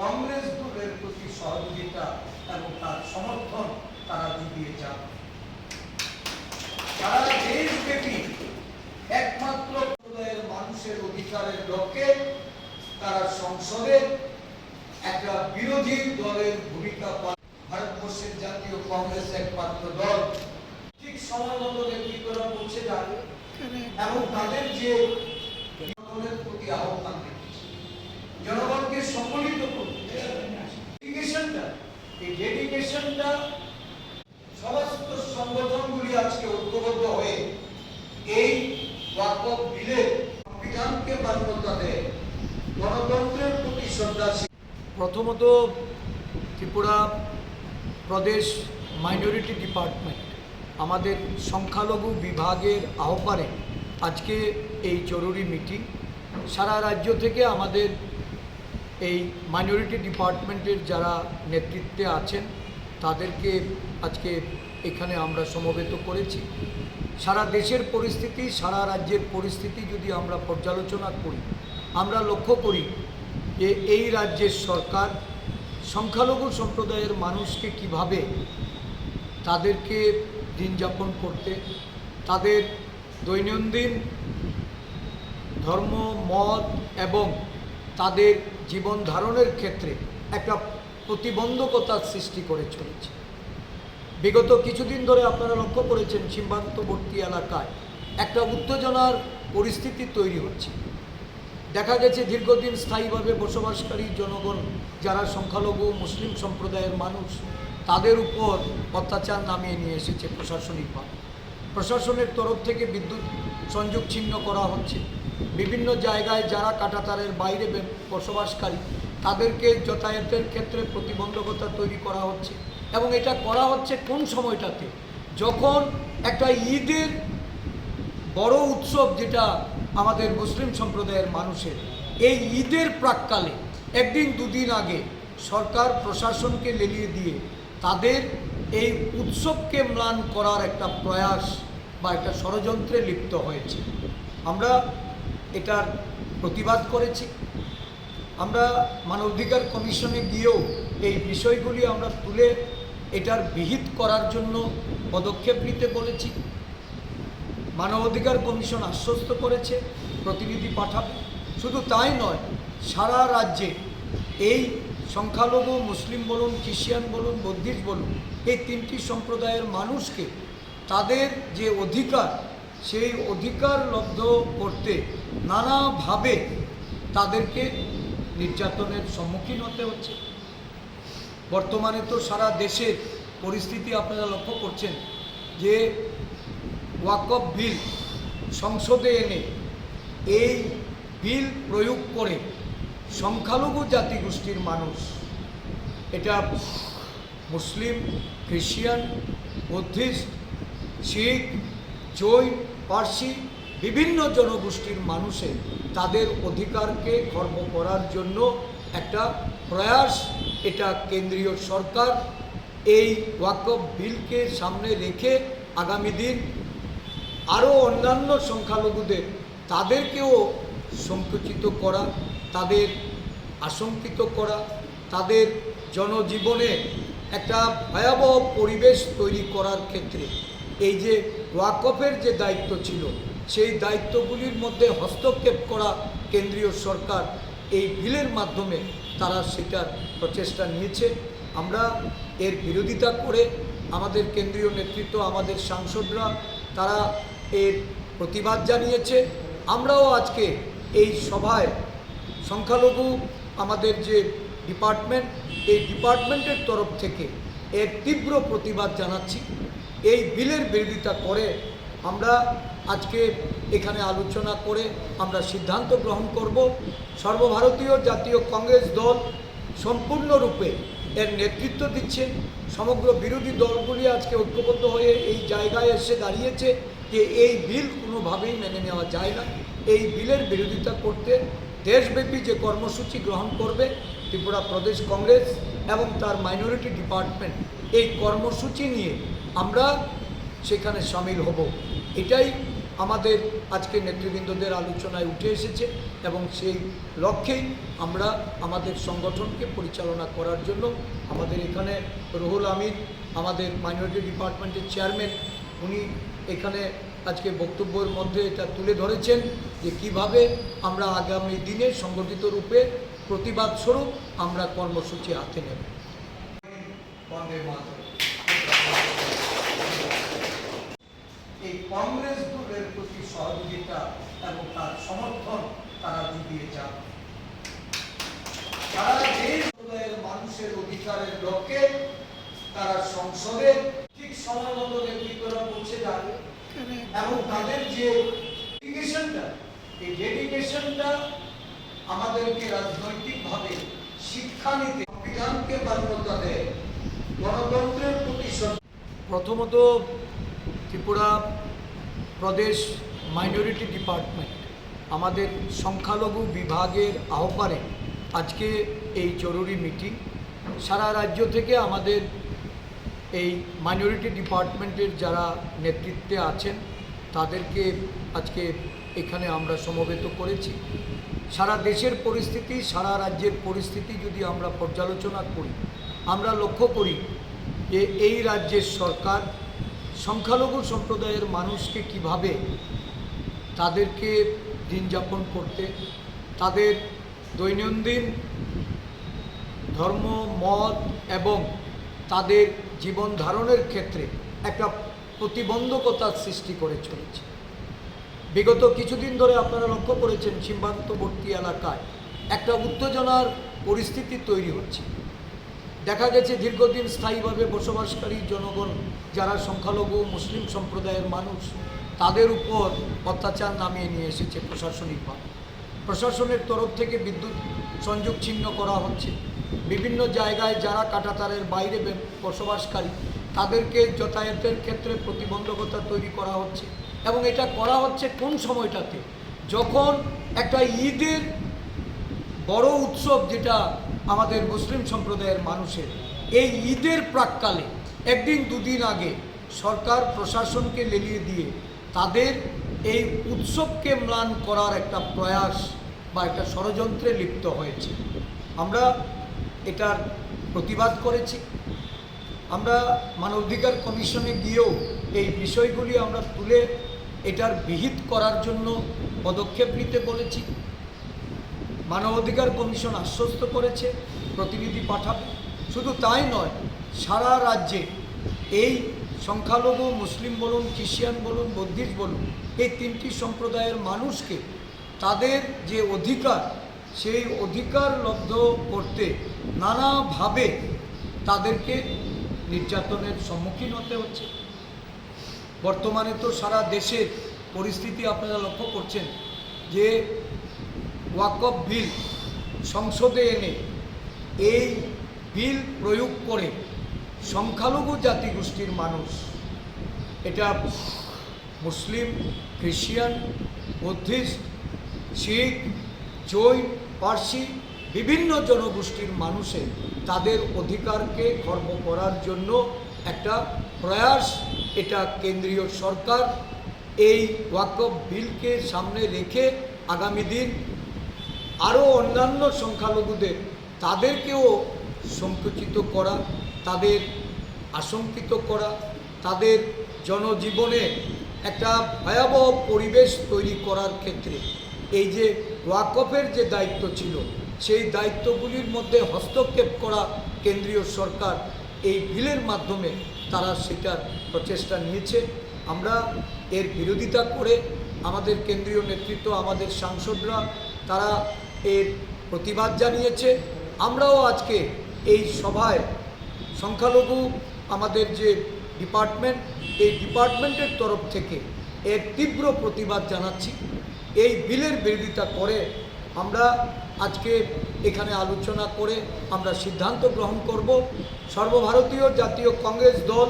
কংগ্রেস দলের প্রতি সহযোগিতা এবং তার সমর্থন তারা জুগিয়ে যান তারা দেশব্যাপী একমাত্র মানুষের অধিকারের লক্ষ্যে তারা সংসদে একটা বিরোধী দলের ভূমিকা ভারতবর্ষের জাতীয় কংগ্রেস একমাত্র দল। ঠিক সময় মতো নেতৃত্বরা পৌঁছে যাবে এবং তাদের যে জনগণের প্রতি আহ্বান রেখেছে জনগণকে সম্মিলিত করতে ডেডিকেশনটা এই ডেডিকেশনটা সমস্ত সংগঠনগুলি আজকে ঐক্যবদ্ধ হয়ে এই ওয়াকফ বিলে সংবিধানকে মান্যতা দেয় গণতন্ত্রের প্রতি শ্রদ্ধাশীল প্রথমত ত্রিপুরা প্রদেশ মাইনরিটি ডিপার্টমেন্ট আমাদের সংখ্যালঘু বিভাগের আহ্বানে আজকে এই জরুরি মিটিং সারা রাজ্য থেকে আমাদের এই মাইনরিটি ডিপার্টমেন্টের যারা নেতৃত্বে আছেন, তাদেরকে আজকে এখানে আমরা সমবেত করেছি। সারা দেশের পরিস্থিতি, সারা রাজ্যের পরিস্থিতি যদি আমরা পর্যালোচনা করি, আমরা লক্ষ্য করি যে এই রাজ্যের সরকার সংখ্যালঘু সম্প্রদায়ের মানুষকে কীভাবে তাদেরকে দিন যাপন করতে, তাদের দৈনন্দিন ধর্ম, মত এবং তাদের জীবন ধারণের ক্ষেত্রে একটা প্রতিবন্ধকতার সৃষ্টি করে চলেছে। বিগত কিছুদিন ধরে আপনারা লক্ষ্য করেছেন সীমান্তবর্তী এলাকায় একটা উত্তেজনার পরিস্থিতি তৈরি হচ্ছে। দেখা গেছে দীর্ঘদিন স্থায়ীভাবে বসবাসকারী জনগণ, যারা সংখ্যালঘু, মুসলিম সম্প্রদায়ের মানুষ, তাদের উপর অত্যাচার নামিয়ে নিয়ে এসেছে প্রশাসনিকভাবে। প্রশাসনের তরফ থেকে বিদ্যুৎ সংযোগ ছিন্ন করা হচ্ছে। বিভিন্ন জায়গায় যারা কাটাতারের বাইরে বসবাসকারী, তাদেরকে যাতায়াতের ক্ষেত্রে প্রতিবন্ধকতা তৈরি করা হচ্ছে এবং এটা করা হচ্ছে কোন সময়টাতে? যখন একটা ঈদের বড় উৎসব যেটা আমাদের মুসলিম সম্প্রদায়ের মানুষের, এই ঈদের প্রাককালে একদিন দুদিন আগে সরকার প্রশাসনকে লেলিয়ে দিয়ে তাদের এই উৎসবকে ম্লান করার একটা প্রয়াস বা একটা ষড়যন্ত্রে লিপ্ত হয়েছে। আমরা এটার প্রতিবাদ করেছি। আমরা মানবাধিকার কমিশনে গিয়েও এই বিষয়গুলি আমরা তুলে এটার বিহিত করার জন্য পদক্ষেপ নিতে বলেছি। মানবাধিকার কমিশন আশ্বস্ত করেছে, প্রতিনিধি পাঠাবে। শুধু তাই নয়, সারা রাজ্যে এই সংখ্যালঘু, মুসলিম বলুন, খ্রিস্টান বলুন, বৌদ্ধিস্ট বলুন, এই তিনটি সম্প্রদায়ের মানুষকে তাদের যে অধিকার সেই অধিকার লব্ধ করতে নানাভাবে তাদেরকে নির্যাতনের সম্মুখীন হতে হচ্ছে। বর্তমানে তো সারা দেশের পরিস্থিতি আপনারা লক্ষ্য করছেন যে ওয়াকফ বিল সংসদে এনে এই বিল প্রয়োগ করে সংখ্যালঘু জাতিগোষ্ঠীর মানুষ, এটা মুসলিম, খ্রিস্টান, বুদ্ধিস্ট, শিখ জৈন, পার্সি, বিভিন্ন জনগোষ্ঠীর মানুষের তাদের অধিকারকে খর্ব করার জন্য একটা প্রয়াস এটা কেন্দ্রীয় সরকার এই ওয়াকফ বিলকে সামনে রেখে আগামী দিন আরও অন্যান্য সংখ্যালঘুদের তাদেরকেও সংকুচিত করা, তাদের আশঙ্কিত করা, তাদের জনজীবনে একটা ভয়াবহ পরিবেশ তৈরি করার ক্ষেত্রে এই যে ওয়াকফের যে দায়িত্ব ছিল, সেই দায়িত্বগুলির মধ্যে হস্তক্ষেপ করা কেন্দ্রীয় সরকার এই বিলের মাধ্যমে তারা সেটার প্রচেষ্টা নিয়েছে। আমরা এর বিরোধিতা করে আমাদের কেন্দ্রীয় নেতৃত্ব, আমাদের সাংসদরা, তারা এর প্রতিবাদ জানিয়েছে। আমরাও আজকে এই সভায় সংখ্যালঘু, আমাদের যে ডিপার্টমেন্ট, এই ডিপার্টমেন্টের তরফ থেকে এর তীব্র প্রতিবাদ জানাচ্ছি। এই বিলের বিরোধিতা করে আমরা আজকে এখানে আলোচনা করে আমরা সিদ্ধান্ত গ্রহণ করব। সর্বভারতীয় জাতীয় কংগ্রেস দল সম্পূর্ণরূপে এর নেতৃত্ব দিচ্ছে। সমগ্র বিরোধী দলগুলি আজকে ঐক্যবদ্ধ হয়ে এই জায়গায় এসে দাঁড়িয়েছে যে এই বিল কোনোভাবেই মেনে নেওয়া যায় না। এই বিলের বিরোধিতা করতে দেশব্যাপী যে কর্মসূচি গ্রহণ করবে ত্রিপুরা প্রদেশ কংগ্রেস এবং তার মাইনরিটি ডিপার্টমেন্ট এই কর্মসূচি নিয়ে আমরা সেখানে সামিল হব এটাই আমাদের আজকে নেতৃবৃন্দদের আলোচনায় উঠে এসেছে এবং সেই লক্ষ্যেই আমরা আমাদের সংগঠনকে পরিচালনা করার জন্য আমাদের এখানে রুহুল আমির, আমাদের মাইনরিটি ডিপার্টমেন্টের চেয়ারম্যান উনি এখানে আজকে বক্তব্যের মধ্যে এটা তুলে ধরেছেন যে কীভাবে আমরা আগামী দিনে সংগঠিত রূপে প্রতিবাদ স্বরূপ আমরা কর্মসূচি হাতে নেব বন্দে। এই কংগ্রেস দলের প্রতি সহযোগিতা এবং তার সমর্থন তারা জুগিয়ে যান তারা যে মানুষের অধিকারের লক্ষ্যে তারা সংসদে ঠিক সময় মতো পৌঁছে যাবে এবং তাদের যে ডেডিকেশনটা, এই ডেডিকেশনটা আমাদেরকে রাজনৈতিকভাবে শিক্ষা নিতে, সংবিধানকে মান্যতা দেয় গণতন্ত্রের প্রতি প্রথমত ত্রিপুরা প্রদেশ মাইনরিটি ডিপার্টমেন্ট আমাদের সংখ্যালঘু বিভাগের আহ্বানে আজকে এই জরুরি মিটিং। সারা রাজ্য থেকে আমাদের এই মাইনরিটি ডিপার্টমেন্টের যারা নেতৃত্বে আছেন, তাদেরকে আজকে এখানে আমরা সমবেত করেছি। সারা দেশের পরিস্থিতি, সারা রাজ্যের পরিস্থিতি যদি আমরা পর্যালোচনা করি, আমরা লক্ষ্য করি যে এই রাজ্যের সরকার সংখ্যালঘু সম্প্রদায়ের মানুষকে কীভাবে তাদেরকে দিন যাপন করতে, তাদের দৈনন্দিন ধর্ম, মত এবং তাদের জীবন ধারণের ক্ষেত্রে একটা প্রতিবন্ধকতার সৃষ্টি করে চলেছে। বিগত কিছুদিন ধরে আপনারা লক্ষ্য করেছেন, সীমান্তবর্তী এলাকায় একটা উত্তেজনার পরিস্থিতি তৈরি হচ্ছে। দেখা গেছে দীর্ঘদিন স্থায়ীভাবে বসবাসকারী জনগণ, যারা সংখ্যালঘু, মুসলিম সম্প্রদায়ের মানুষ, তাদের উপর অত্যাচার নামিয়ে নিয়ে এসেছে প্রশাসনিকভাবে প্রশাসনের তরফ থেকে বিদ্যুৎ সংযোগ ছিন্ন করা হচ্ছে। বিভিন্ন জায়গায় যারা কাটাতারের বাইরে বসবাসকারী, তাদেরকে যাতায়াতের ক্ষেত্রে প্রতিবন্ধকতা তৈরি করা হচ্ছে এবং এটা করা হচ্ছে কোন সময়টাতে? যখন একটা ঈদের বড় উৎসব যেটা আমাদের মুসলিম সম্প্রদায়ের মানুষের। এই ঈদের প্রাককালে একদিন দুদিন আগে সরকার প্রশাসনকে লেলিয়ে দিয়ে তাদের এই উৎসবকে ম্লান করার একটা প্রয়াস বা একটা ষড়যন্ত্রে লিপ্ত হয়েছে। আমরা এটার প্রতিবাদ করেছি। আমরা মানবাধিকার কমিশনে গিয়েও এই বিষয়গুলি আমরা তুলে এটার বিহিত করার জন্য পদক্ষেপ নিতে বলেছি। মানবাধিকার কমিশন আশ্বস্ত করেছে, প্রতিনিধি পাঠাবে। শুধু তাই নয়, সারা রাজ্যে এই সংখ্যালঘু, মুসলিম বলুন, খ্রিস্টান বলুন, বৌদ্ধিস্ট বলুন, এই তিনটি সম্প্রদায়ের মানুষকে তাদের যে অধিকার, সেই অধিকার লব্ধ করতে নানাভাবে তাদেরকে নির্যাতনের সম্মুখীন হতে হচ্ছে। বর্তমানে তো সারা দেশের পরিস্থিতি আপনারা লক্ষ্য করছেন যে ওয়াকফ বিল সংসদে এনে এই বিল প্রয়োগ করে সংখ্যালঘু জাতিগোষ্ঠীর মানুষ, এটা মুসলিম, খ্রিস্টান, বুদ্ধিস্ট, শিখ, জৈন, পার্সি, বিভিন্ন জনগোষ্ঠীর মানুষের তাদের অধিকারকে খর্ব করার জন্য একটা প্রয়াস এটা কেন্দ্রীয় সরকার এই ওয়াকফ বিলকে সামনে রেখে আগামী দিন আরও অন্যান্য সংখ্যালঘুদের তাদেরকেও সংকুচিত করা, তাদের আশঙ্কিত করা, তাদের জনজীবনে একটা ভয়াবহ পরিবেশ তৈরি করার ক্ষেত্রে এই যে ওয়াকফের যে দায়িত্ব ছিল, সেই দায়িত্বগুলির মধ্যে হস্তক্ষেপ করা কেন্দ্রীয় সরকার এই বিলের মাধ্যমে তারা সেটার প্রচেষ্টা নিয়েছে। আমরা এর বিরোধিতা করে আমাদের কেন্দ্রীয় নেতৃত্ব, আমাদের সাংসদরা, তারা এর প্রতিবাদ জানিয়েছে। আমরাও আজকে এই সভায় সংখ্যালঘু আমাদের যে ডিপার্টমেন্ট, এই ডিপার্টমেন্টের তরফ থেকে এর তীব্র প্রতিবাদ জানাচ্ছি। এই বিলের বিরোধিতা করে আমরা আজকে এখানে আলোচনা করে আমরা সিদ্ধান্ত গ্রহণ করব। সর্বভারতীয় জাতীয় কংগ্রেস দল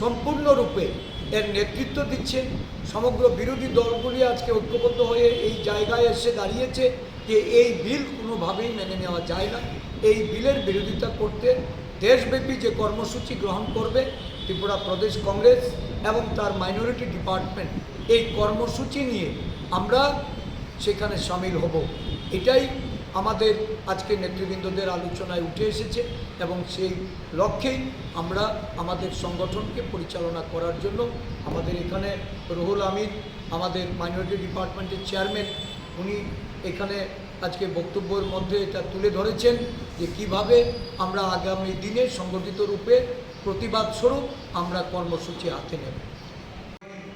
সম্পূর্ণরূপে এর নেতৃত্ব দিচ্ছে। সমগ্র বিরোধী দলগুলি আজকে ঐক্যবদ্ধ হয়ে এই জায়গায় এসে দাঁড়িয়েছে। যে এই বিল কোনোভাবেই মেনে নেওয়া যায় না। এই বিলের বিরোধিতা করতে দেশব্যাপী যে কর্মসূচি গ্রহণ করবে, ত্রিপুরা প্রদেশ কংগ্রেস এবং তার মাইনরিটি ডিপার্টমেন্ট এই কর্মসূচি নিয়ে আমরা সেখানে সামিল হব। এটাই আমাদের আজকে নেতৃবৃন্দদের আলোচনায় উঠে এসেছে এবং সেই লক্ষ্যেই আমরা আমাদের সংগঠনকে পরিচালনা করার জন্য আমাদের এখানে রুহুল আমিন, আমাদের মাইনরিটি ডিপার্টমেন্টের চেয়ারম্যান উনি এখানে আজকে বক্তব্যের মধ্যে এটা তুলে ধরেছেন যে কীভাবে আমরা আগামী দিনে সংগঠিত রূপে প্রতিবাদ স্বরূপ আমরা কর্মসূচি হাতে নেব।